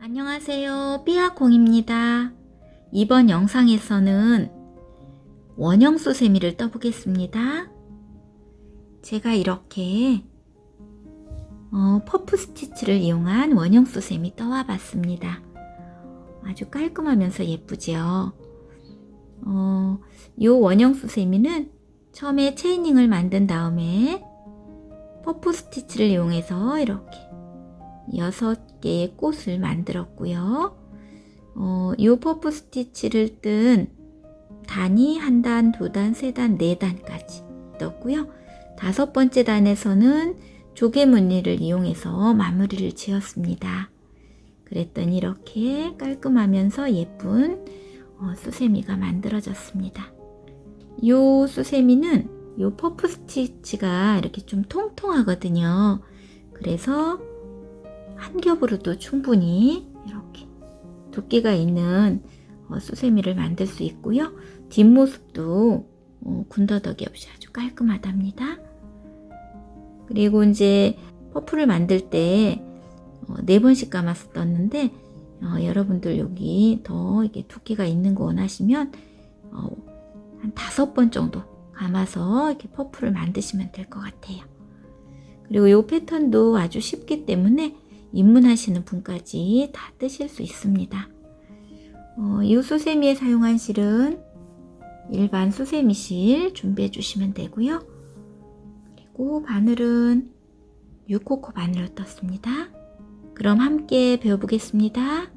안녕하세요. 삐아콩입니다. 이번 영상에서는 원형수 세미를 떠보겠습니다. 제가 이렇게 어, 퍼프 스티치를 이용한 원형수 세미 떠와 봤습니다. 아주 깔끔하면서 예쁘지요. 어, 요 원형수 세미는 처음에 체이닝을 만든 다음에 퍼프 스티치를 이용해서 이렇게 여섯 개의 꽃을 만들었고요. 어, 이 퍼프 스티치를 뜬 단이 한 단, 두 단, 세 단, 네 단까지 떴고요. 다섯 번째 단에서는 조개 무늬를 이용해서 마무리를 지었습니다. 그랬더니 이렇게 깔끔하면서 예쁜 어, 수세미가 만들어졌습니다. 이 수세미는 이 퍼프 스티치가 이렇게 좀 통통하거든요. 그래서 한 겹으로도 충분히 이렇게 두께가 있는 어, 수세미를 만들 수 있고요. 뒷모습도 어, 군더더기 없이 아주 깔끔하답니다. 그리고 이제 퍼프를 만들 때 어, 네 번씩 감아서 떴는데 어, 여러분들 여기 더 이렇게 두께가 있는 거 원하시면 어, 한 다섯 번 정도 감아서 이렇게 퍼프를 만드시면 될 것 같아요. 그리고 이 패턴도 아주 쉽기 때문에 입문하시는 분까지 다 뜨실 수 있습니다. 어, 이 수세미에 사용한 실은 일반 수세미 실 준비해 주시면 되고요. 그리고 바늘은 6코코 바늘로 떴습니다. 그럼 함께 배워보겠습니다.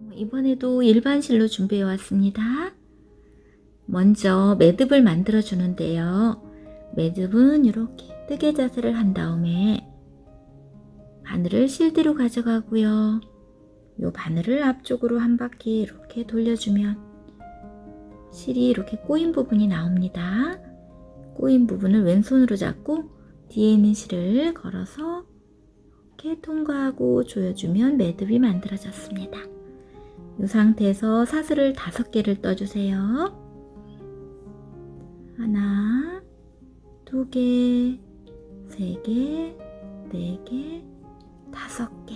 어, 이번에도 일반 실로 준비해 왔습니다. 먼저 매듭을 만들어 주는데요. 매듭은 이렇게 뜨개 자세를 한 다음에 바늘을 실대로 가져가고요. 이 바늘을 앞쪽으로 한 바퀴 이렇게 돌려주면 실이 이렇게 꼬인 부분이 나옵니다. 꼬인 부분을 왼손으로 잡고 뒤에 있는 실을 걸어서 이렇게 통과하고 조여주면 매듭이 만들어졌습니다. 이 상태에서 사슬을 다섯 개를 떠주세요. 하나, 두 개, 세 개, 네 개, 다섯 개.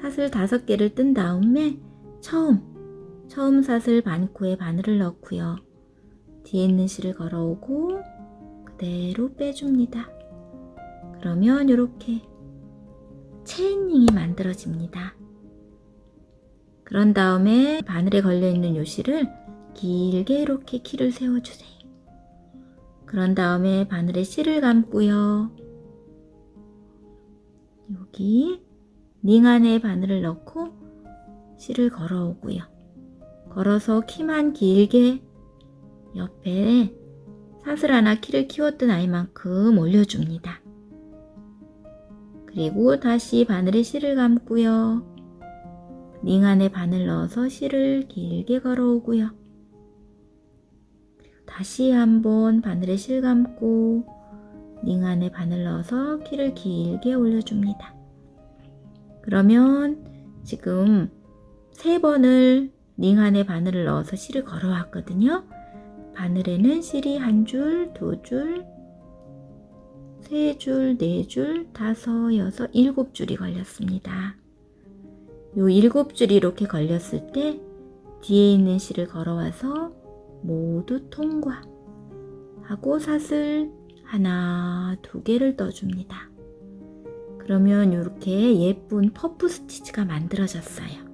사슬 다섯 개를 뜬 다음에 처음, 처음 사슬 반코에 바늘을 넣고요. 뒤에 있는 실을 걸어오고 그대로 빼줍니다. 그러면 이렇게 체인링이 만들어집니다. 그런 다음에 바늘에 걸려있는 요 실을 길게 이렇게 키를 세워주세요. 그런 다음에 바늘에 실을 감고요. 여기 링 안에 바늘을 넣고 실을 걸어오고요. 걸어서 키만 길게 옆에 사슬 하나 키를 키웠던 아이만큼 올려줍니다. 그리고 다시 바늘에 실을 감고요. 링 안에 바늘 넣어서 실을 길게 걸어오고요. 다시 한번 바늘에 실 감고 링 안에 바늘 넣어서 키를 길게 올려줍니다. 그러면 지금 세 번을 링 안에 바늘을 넣어서 실을 걸어왔거든요. 바늘에는 실이 한 줄, 두 줄, 세 줄, 네 줄, 다섯, 여섯, 일곱 줄이 걸렸습니다. 요 일곱 줄이 이렇게 걸렸을 때 뒤에 있는 실을 걸어와서 모두 통과 하고 사슬 하나, 두 개를 떠줍니다. 그러면 이렇게 예쁜 퍼프 스티치가 만들어졌어요.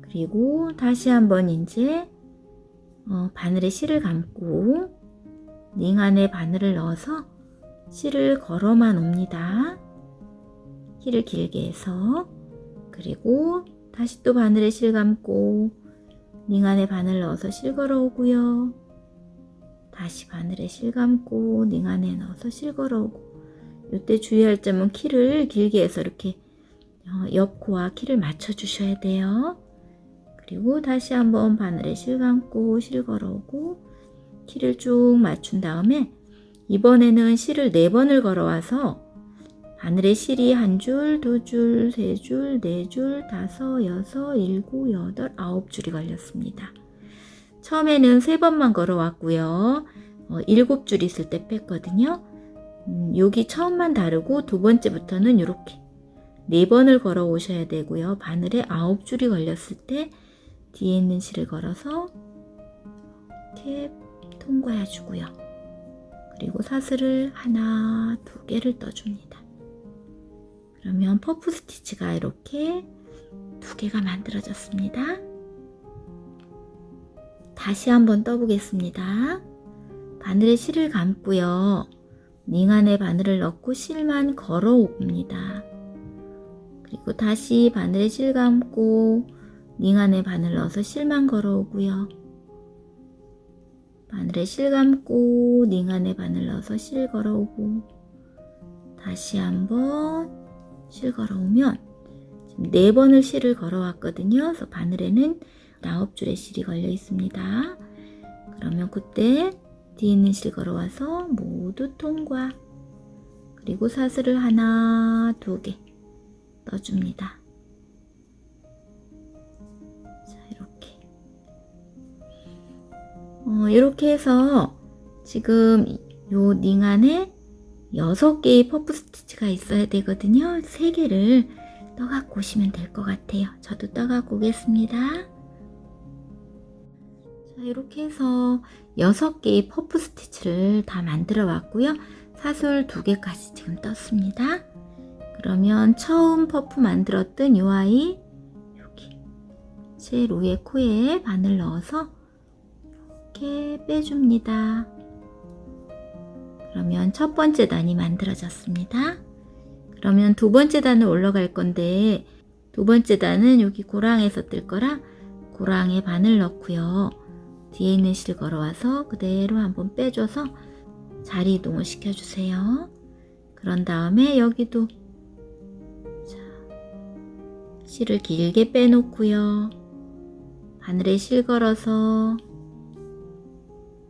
그리고 다시 한번 이제 어, 바늘에 실을 감고 링 안에 바늘을 넣어서 실을 걸어만 옵니다. 키를 길게 해서 그리고 다시 또 바늘에 실 감고 링 안에 바늘 넣어서 실 걸어오고요. 다시 바늘에 실 감고 링 안에 넣어서 실 걸어오고 이때 주의할 점은 키를 길게 해서 이렇게 어, 옆코와 키를 맞춰 주셔야 돼요. 그리고 다시 한번 바늘에 실 감고 실 걸어오고 키를 쭉 맞춘 다음에 이번에는 실을 네 번을 걸어와서 바늘에 실이 한 줄, 두 줄, 세 줄, 네 줄, 다섯, 여섯, 일곱, 여덟, 아홉 줄이 걸렸습니다. 처음에는 세 번만 걸어왔고요. 어, 일곱 줄 있을 때 뺐거든요. 음, 여기 처음만 다르고 두 번째부터는 이렇게 네 번을 걸어 오셔야 되고요. 바늘에 아홉 줄이 걸렸을 때 뒤에 있는 실을 걸어서 이렇게 통과해 주고요. 그리고 사슬을 하나, 두 개를 떠줍니다. 그러면 퍼프 스티치가 이렇게 두 개가 만들어졌습니다. 다시 한번 떠보겠습니다. 바늘에 실을 감고요. 링 안에 바늘을 넣고 실만 걸어 옵니다. 그리고 다시 바늘에 실 감고 링 안에 바늘 넣어서 실만 걸어 오고요. 바늘에 실 감고 링 안에 바늘 넣어서 실 걸어 오고 다시 한번 실 걸어 오면 지금 네 번을 실을 걸어 왔거든요. 그래서 바늘에는 아홉 줄의 실이 걸려 있습니다. 그러면 그때 뒤에 있는 실 걸어와서 모두 통과. 그리고 사슬을 하나, 두 개 떠줍니다. 자, 이렇게. 어, 이렇게 해서 지금 요링 안에 여섯 개의 퍼프 스티치가 있어야 되거든요. 세 개를 떠갖고 오시면 될 것 같아요. 저도 떠갖고 오겠습니다. 자, 이렇게 해서 6개의 퍼프 스티치를 다 만들어 왔고요. 사슬 2개까지 지금 떴습니다. 그러면 처음 퍼프 만들었던 이 아이 여기 제일 위에 코에 바늘 넣어서 이렇게 빼줍니다. 그러면 첫 번째 단이 만들어졌습니다. 그러면 두 번째 단을 올라갈 건데 두 번째 단은 여기 고랑에서 뜰 거라 고랑에 바늘 넣고요. 뒤에 있는 실 걸어와서 그대로 한번 빼줘서 자리 이동을 시켜주세요. 그런 다음에 여기도 자, 실을 길게 빼놓고요. 바늘에 실 걸어서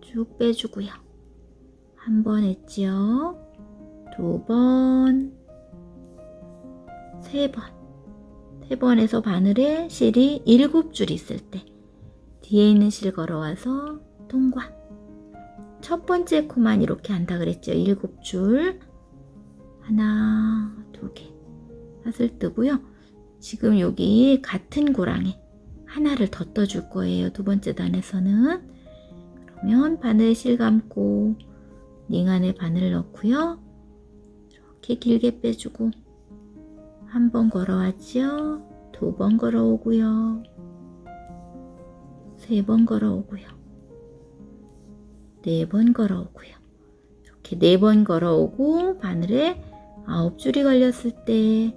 쭉 빼주고요. 한 번 했지요. 두 번, 세 번. 세 번에서 바늘에 실이 일곱 줄 있을 때 뒤에 있는 실 걸어와서 통과. 첫 번째 코만 이렇게 한다 그랬죠. 일곱 줄. 하나, 두 개. 사슬 뜨고요. 지금 여기 같은 고랑에 하나를 더 떠줄 거예요. 두 번째 단에서는. 그러면 바늘 실 감고 링 안에 바늘 넣고요. 이렇게 길게 빼주고 한 번 걸어왔죠. 두번 걸어오고요. 세 번 걸어오고요. 네 번 걸어오고요. 이렇게 네 번 걸어오고 바늘에 아홉 줄이 걸렸을 때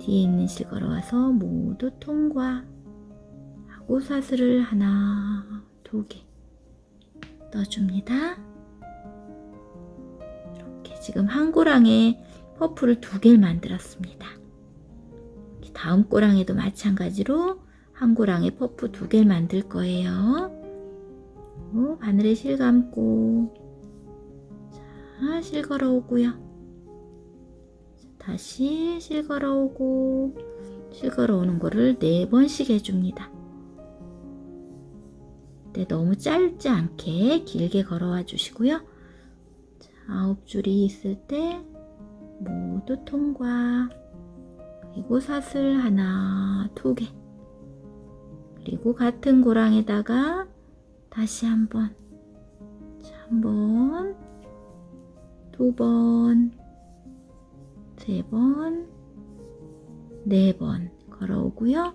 뒤에 있는 실 걸어와서 모두 통과 하고 사슬을 하나, 두 개 떠줍니다. 지금 한 고랑에 퍼프를 두 개를 만들었습니다. 다음 고랑에도 마찬가지로 한 고랑에 퍼프 두 개를 만들 거예요. 그리고 바늘에 실 감고 자, 실 걸어오고요. 다시 실 걸어오고 실 걸어오는 거를 네 번씩 해줍니다. 네, 너무 짧지 않게 길게 걸어와 주시고요. 자, 아홉 줄이 있을 때 모두 통과. 그리고 사슬 하나, 두 개. 그리고 같은 고랑에다가 다시 한 번, 자, 한 번, 두 번, 세 번, 네 번 걸어오고요.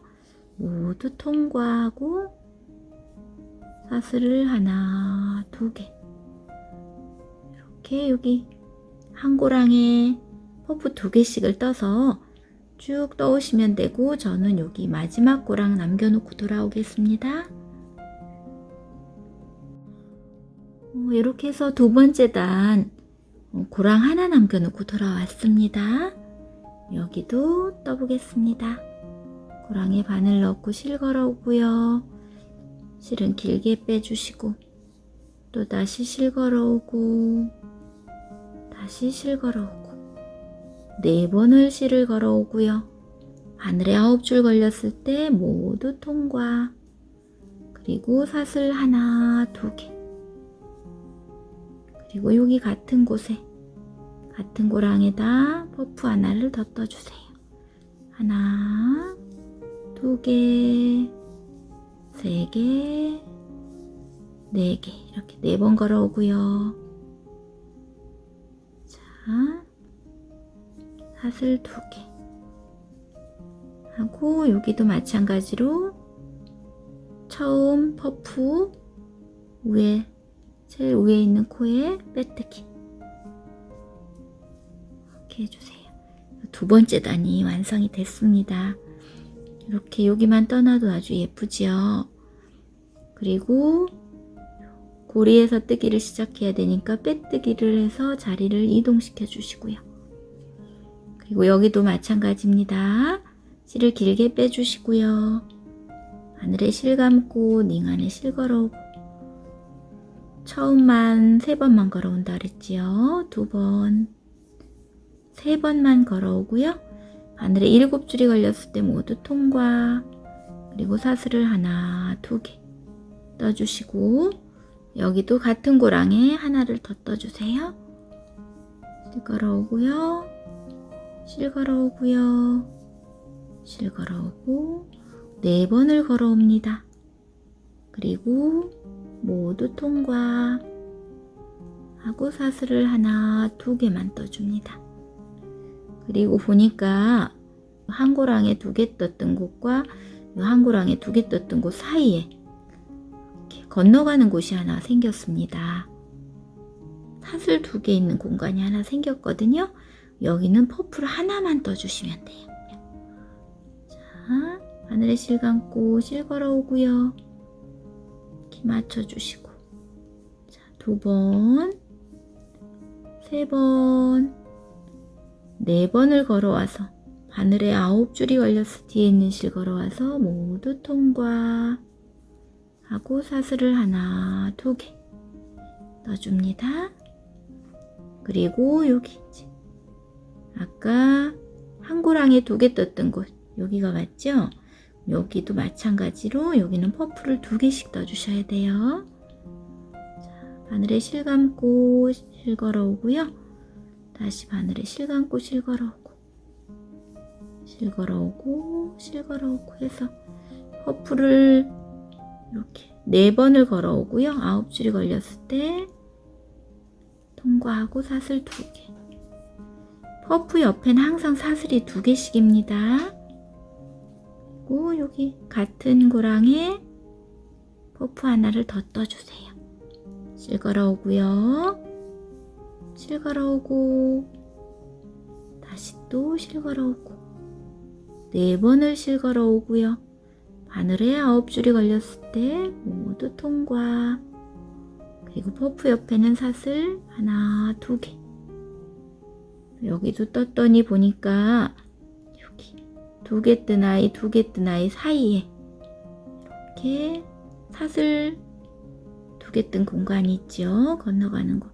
모두 통과하고 사슬을 하나, 두 개. 이렇게 여기 한 고랑에 퍼프 두 개씩을 떠서 쭉 떠오시면 되고 저는 여기 마지막 고랑 남겨놓고 돌아오겠습니다. 어, 이렇게 해서 두 번째 단 어, 고랑 하나 남겨놓고 돌아왔습니다. 여기도 떠보겠습니다. 고랑에 바늘 넣고 실 걸어오고요. 실은 길게 빼주시고 또 다시 실 걸어오고 다시 실 걸어오고 네 번을 실을 걸어오고요. 바늘에 아홉 줄 걸렸을 때 모두 통과. 그리고 사슬 하나, 두 개. 그리고 여기 같은 곳에 같은 고랑에다 퍼프 하나를 더 떠주세요. 하나, 두 개, 세 개, 네 개. 이렇게 네 번 걸어오고요. 자, 사슬 두 개. 하고 여기도 마찬가지로 처음 퍼프 위에 제일 위에 있는 코에 빼뜨기 이렇게 해주세요. 두 번째 단이 완성이 됐습니다. 이렇게 여기만 떠나도 아주 예쁘지요. 그리고 고리에서 뜨기를 시작해야 되니까 빼뜨기를 해서 자리를 이동시켜 주시고요. 그리고 여기도 마찬가지입니다. 실을 길게 빼주시고요. 바늘에 실 감고 닝 안에 실 걸어오고 처음만 세 번만 걸어온다 그랬지요. 두 번, 세 번만 걸어오고요. 바늘에 일곱 줄이 걸렸을 때 모두 통과. 그리고 사슬을 하나, 두 개 떠주시고 여기도 같은 고랑에 하나를 더 떠주세요. 실 걸어오고요. 실 걸어오고요. 실 걸어오고 네 번을 걸어옵니다. 그리고 모두 통과 하고 사슬을 하나 두 개만 떠줍니다. 그리고 보니까 한 고랑에 두 개 떴던 곳과 한 고랑에 두 개 떴던 곳 사이에 건너가는 곳이 하나 생겼습니다. 사슬 두 개 있는 공간이 하나 생겼거든요. 여기는 퍼플 하나만 떠주시면 돼요. 자, 바늘에 실 감고 실 걸어오고요. 이렇게 맞춰주시고 자, 두 번, 세 번, 네 번을 걸어와서 바늘에 아홉 줄이 걸렸을 뒤에 있는 실 걸어와서 모두 통과 하고 사슬을 하나, 두 개 넣어줍니다. 그리고 여기 이제 아까 한 고랑에 두 개 떴던 곳 여기가 맞죠? 여기도 마찬가지로 여기는 퍼프를 두 개씩 떠주셔야 돼요. 자, 바늘에 실 감고 실 걸어오고요. 다시 바늘에 실 감고 실 걸어오고 실 걸어오고 실 걸어오고 해서 퍼프를 이렇게 네 번을 걸어오고요. 아홉 줄이 걸렸을 때 통과하고 사슬 두 개. 퍼프 옆에는 항상 사슬이 두 개씩입니다. 그리고 여기 같은 고랑에 퍼프 하나를 더 떠주세요. 실 걸어오고요. 실 걸어오고 다시 또 실 걸어오고 네 번을 실 걸어오고요. 바늘에 아홉 줄이 걸렸을 때 모두 통과. 그리고 퍼프 옆에는 사슬 하나, 두 개. 여기도 떴더니 보니까 여기 두 개 뜬 아이, 두 개 뜬 아이 사이에 이렇게 사슬 두 개 뜬 공간이 있죠. 건너가는 곳.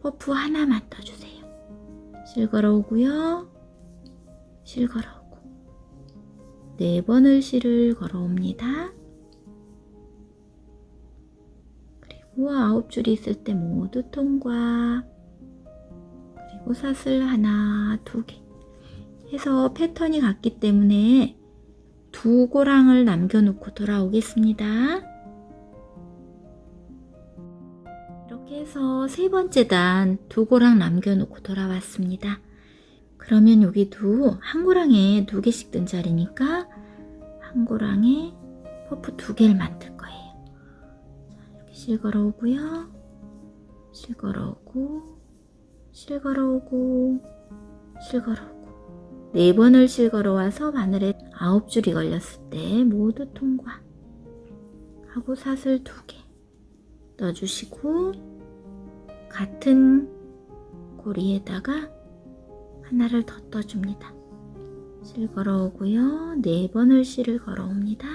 퍼프 하나만 떠주세요. 실 걸어오고요. 실 걸어오고. 네 번을 실을 걸어옵니다. 그리고 아홉 줄이 있을 때 모두 통과. 그리고 사슬 하나, 두 개. 해서 패턴이 같기 때문에 두 고랑을 남겨놓고 돌아오겠습니다. 이렇게 해서 세 번째 단 두 고랑 남겨놓고 돌아왔습니다. 그러면 여기도 한 고랑에 두 개씩 뜬 자리니까 한 고랑에 퍼프 두 개를 만들 거예요. 자, 이렇게 실 걸어오고요. 실 걸어오고, 실 걸어오고, 실 걸어오고. 네 번을 실 걸어와서 바늘에 아홉 줄이 걸렸을 때 모두 통과. 하고 사슬 두 개 넣어주시고, 같은 고리에다가 하나를 더 떠줍니다. 실 걸어오고요. 네 번을 실을 걸어옵니다.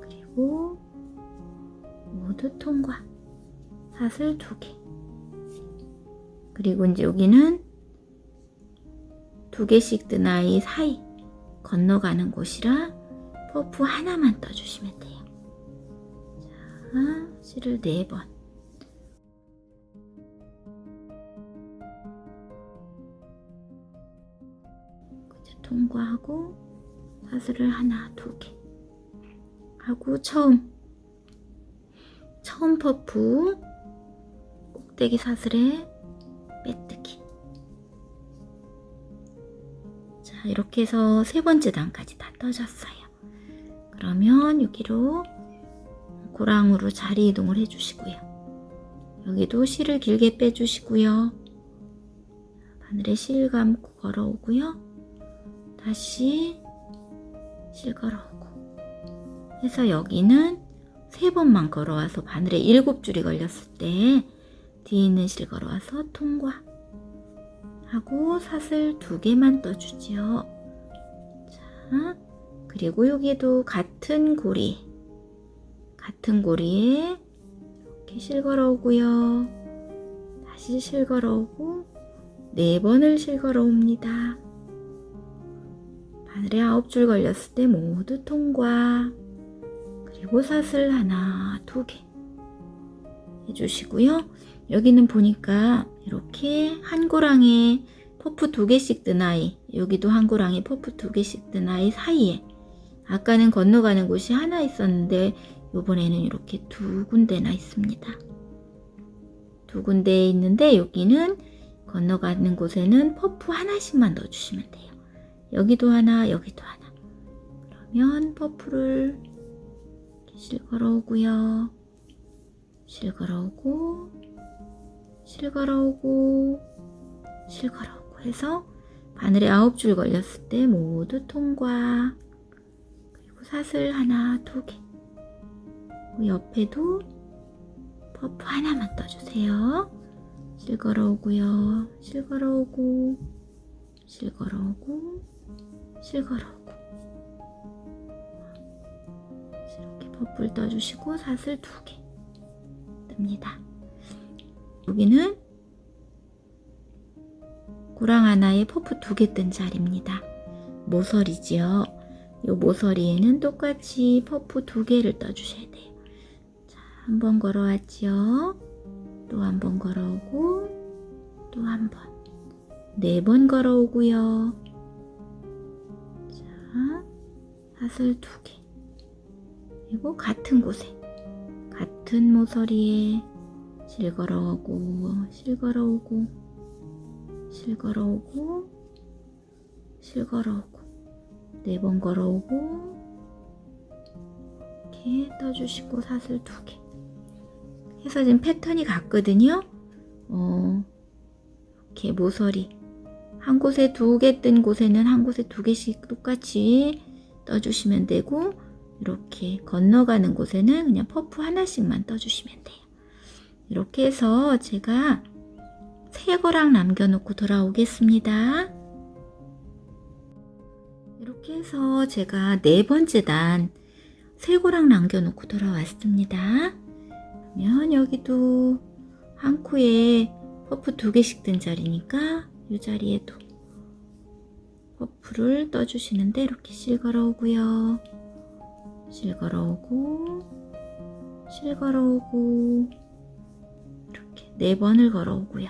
그리고 모두 통과. 사슬 두 개. 그리고 이제 여기는 두 개씩 뜬 아이 사이 건너가는 곳이라 퍼프 하나만 떠주시면 돼요. 자, 실을 네 번. 통과하고 사슬을 하나, 두 개. 하고 처음 처음 퍼프 꼭대기 사슬에 빼뜨기. 자, 이렇게 해서 세 번째 단까지 다 떠졌어요. 그러면 여기로 고랑으로 자리 이동을 해주시고요. 여기도 실을 길게 빼주시고요. 바늘에 실 감고 걸어오고요. 다시 실 걸어오고 해서 여기는 세 번만 걸어와서 바늘에 일곱 줄이 걸렸을 때 뒤에 있는 실 걸어와서 통과 하고 사슬 두 개만 떠주지요. 자, 그리고 여기도 같은 고리 같은 고리에 이렇게 실 걸어오고요. 다시 실 걸어오고 네 번을 실 걸어옵니다. 바늘에 아홉 줄 걸렸을 때 모두 통과. 그리고 사슬 하나, 두 개 해주시고요. 여기는 보니까 이렇게 한 고랑에 퍼프 두 개씩 든 아이, 여기도 한 고랑에 퍼프 두 개씩 든 아이 사이에 아까는 건너가는 곳이 하나 있었는데 이번에는 이렇게 두 군데나 있습니다. 두 군데 있는데 여기는 건너가는 곳에는 퍼프 하나씩만 넣어주시면 돼요. 여기도 하나, 여기도 하나. 그러면 퍼프를 이렇게 실 걸어 오고요. 실 걸어 오고, 실 걸어 오고, 실 걸어 오고 해서 바늘에 아홉 줄 걸렸을 때 모두 통과. 그리고 사슬 하나, 두 개. 그 옆에도 퍼프 하나만 떠주세요. 실 걸어 오고요. 실 걸어 오고, 실 걸어 오고, 실 걸어오고. 이렇게 퍼프를 떠주시고 사슬 두 개 뜹니다. 여기는 고랑 하나에 퍼프 두 개 뜬 자리입니다. 모서리지요. 이 모서리에는 똑같이 퍼프 두 개를 떠주셔야 돼요. 자, 한 번 걸어왔지요. 또 한 번 걸어오고 또 한 번. 네 번 걸어오고요. 사슬 두 개. 그리고 같은 곳에 같은 모서리에 실 걸어오고 실 걸어오고 실 걸어오고 실 걸어오고 네 번 걸어오고 이렇게 떠주시고 사슬 두 개. 해서 지금 패턴이 같거든요. 어, 이렇게 모서리 한 곳에 두 개 뜬 곳에는 한 곳에 두 개씩 똑같이 떠주시면 되고 이렇게 건너가는 곳에는 그냥 퍼프 하나씩만 떠주시면 돼요. 이렇게 해서 제가 세 거랑 남겨놓고 돌아오겠습니다. 이렇게 해서 제가 네 번째 단 세 고랑 남겨놓고 돌아왔습니다. 그러면 여기도 한 코에 퍼프 두 개씩 든 자리니까 이 자리에도 퍼프를 떠주시는데 이렇게 실 걸어오고요. 실 걸어오고 실 걸어오고 이렇게 네 번을 걸어오고요.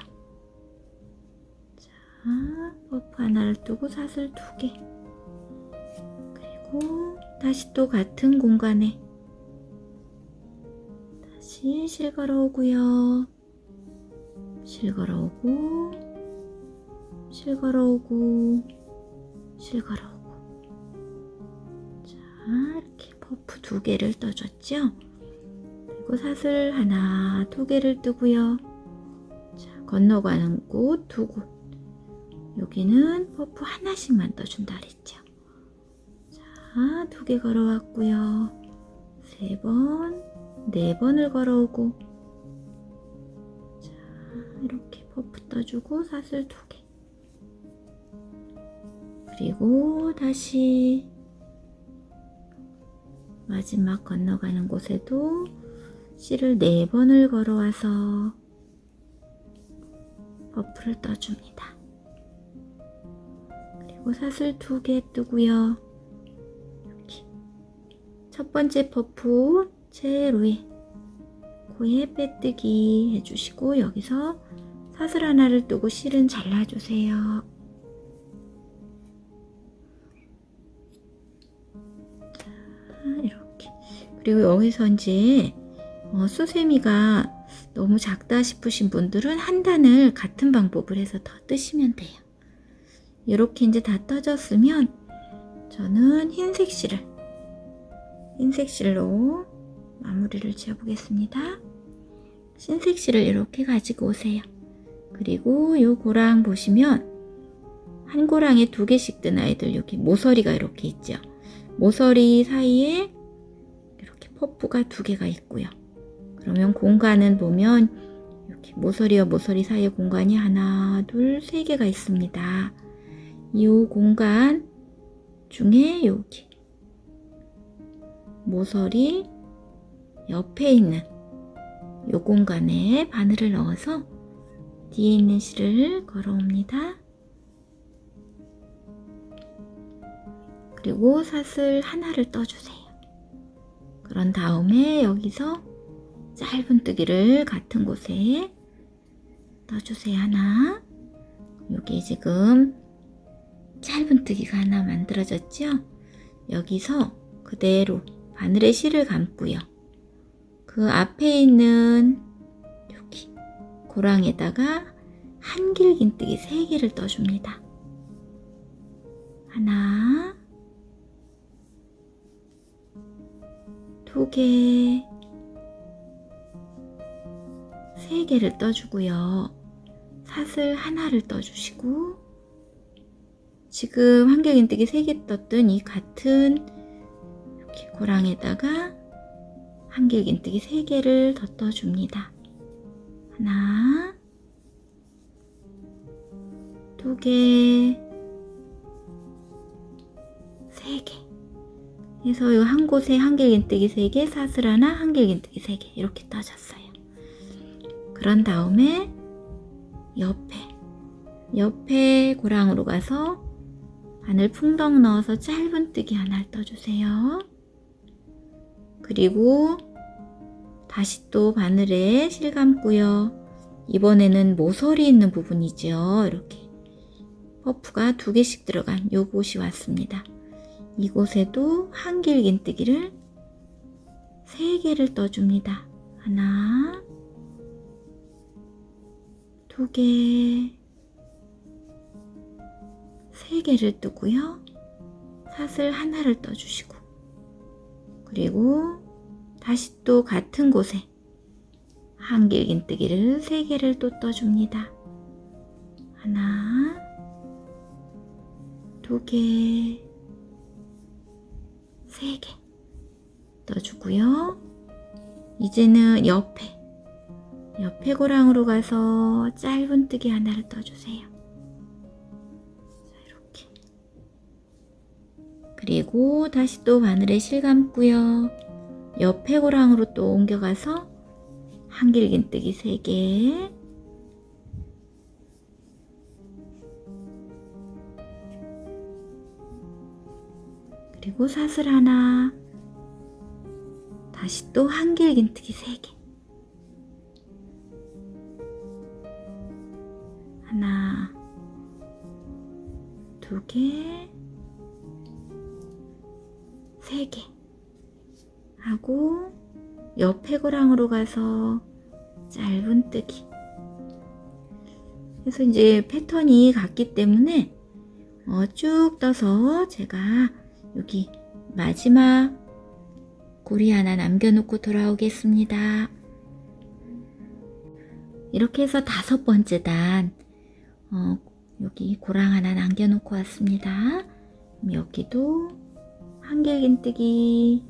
자, 퍼프 하나를 두고 사슬 두 개. 그리고 다시 또 같은 공간에 다시 실 걸어오고요. 실 걸어오고 실 걸어오고 실 걸어오고 자 이렇게 퍼프 두 개를 떠줬죠. 그리고 사슬 하나 두 개를 뜨고요. 자 건너가는 곳 두 곳. 여기는 퍼프 하나씩만 떠준다 그랬죠. 자, 두 개 걸어왔고요. 세 번, 네 번을 걸어오고 자, 이렇게 퍼프 떠주고 사슬 두 개. 그리고 다시 마지막 건너가는 곳에도 실을 네 번을 걸어와서 퍼프를 떠줍니다. 그리고 사슬 두 개 뜨고요. 이렇게 첫 번째 퍼프 제일 위에 코에 빼뜨기 해주시고 여기서 사슬 하나를 뜨고 실은 잘라주세요. 그리고 여기서 이제 어, 수세미가 너무 작다 싶으신 분들은 한 단을 같은 방법을 해서 더 뜨시면 돼요. 이렇게 이제 다 떠졌으면 저는 흰색 실을 흰색 실로 마무리를 지어보겠습니다. 흰색 실을 이렇게 가지고 오세요. 그리고 요 고랑 보시면 한 고랑에 두 개씩 든 아이들 여기 모서리가 이렇게 있죠. 모서리 사이에 퍼프가 두 개가 있고요. 그러면 공간은 보면 이렇게 모서리와 모서리 사이에 공간이 하나, 둘, 세 개가 있습니다. 이 공간 중에 여기 모서리 옆에 있는 이 공간에 바늘을 넣어서 뒤에 있는 실을 걸어옵니다. 그리고 사슬 하나를 떠주세요. 그런 다음에 여기서 짧은 뜨기를 같은 곳에 떠주세요. 하나. 여기 지금 짧은 뜨기가 하나 만들어졌죠? 여기서 그대로 바늘에 실을 감고요. 그 앞에 있는 여기 고랑에다가 한길긴뜨기 3개를 떠줍니다. 하나, 두 개, 세 개를 떠주고요. 사슬 하나를 떠주시고, 지금 한길긴뜨기 3개 떴던 이 같은 이렇게 고랑에다가 한길긴뜨기 3개를 더 떠줍니다. 하나, 두 개, 세 개. 그래서 이한 곳에 한길긴뜨기 3개, 사슬 하나, 한길긴뜨기 3개 이렇게 떠졌어요. 그런 다음에 옆에, 옆에 고랑으로 가서 바늘 풍덩 넣어서 짧은 뜨기 하나를 떠주세요. 그리고 다시 또 바늘에 실 감고요. 이번에는 모서리 있는 부분이죠. 이렇게 퍼프가 두 개씩 들어간 요곳이 왔습니다. 이곳에도 한길긴뜨기를 세 개를 떠줍니다. 하나, 두 개, 세 개를 뜨고요. 사슬 하나를 떠주시고, 그리고 다시 또 같은 곳에 한길긴뜨기를 세 개를 또 떠줍니다. 하나, 두 개, 이제는 옆에, 옆에 고랑으로 가서 짧은 뜨기 하나를 떠주세요. 자, 이렇게. 그리고 다시 또 바늘에 실 감고요. 옆에 고랑으로 또 옮겨가서 한길긴뜨기 3개 그리고 사슬 하나 다시 또 한길긴뜨기 3개. 하나 두개 세 개. 하고 옆에 고랑으로 가서 짧은 뜨기. 그래서 이제 패턴이 같기 때문에 어, 쭉 떠서 제가 여기 마지막 고리 하나 남겨놓고 돌아오겠습니다. 이렇게 해서 다섯 번째 단 어, 여기 고랑 하나 남겨놓고 왔습니다. 여기도 한길긴뜨기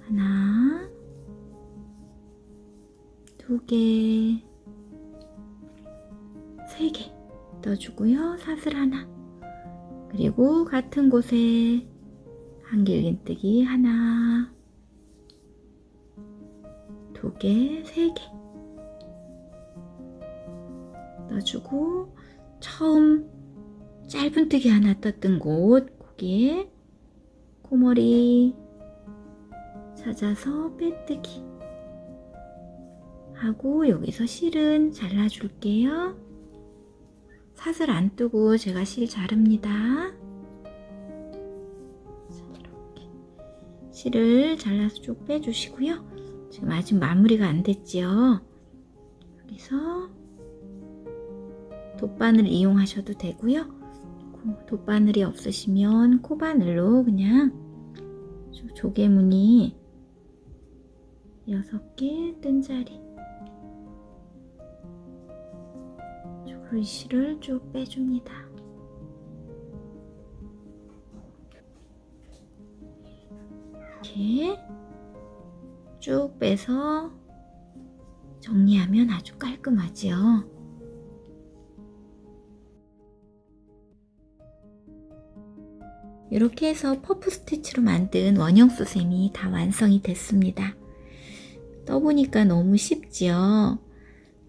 하나 두 개, 세 개 떠주고요. 사슬 하나. 그리고 같은 곳에 한길긴뜨기 하나, 두 개, 세 개. 떠주고, 처음 짧은 뜨기 하나 떴던 곳, 거기에 코머리 찾아서 빼뜨기. 하고 여기서 실은 잘라줄게요. 사슬 안 뜨고 제가 실 자릅니다. 자, 이렇게. 실을 잘라서 쭉 빼주시고요. 지금 아직 마무리가 안 됐지요. 여기서 돗바늘 이용하셔도 되고요. 고- 돗바늘이 없으시면 코바늘로 그냥 조- 조개무늬 6개 뜬 자리 그 실을 쭉 빼줍니다. 이렇게 쭉 빼서 정리하면 아주 깔끔하지요. 이렇게 해서 퍼프 스티치로 만든 원형 수세미 다 완성이 됐습니다. 떠보니까 너무 쉽지요.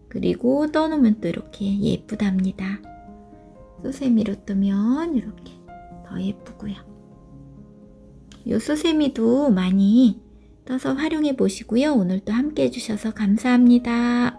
그리고 떠놓으면 또 이렇게 예쁘답니다. 수세미로 뜨면 이렇게 더 예쁘고요. 이 수세미도 많이 떠서 활용해 보시고요. 오늘도 함께 해주셔서 감사합니다.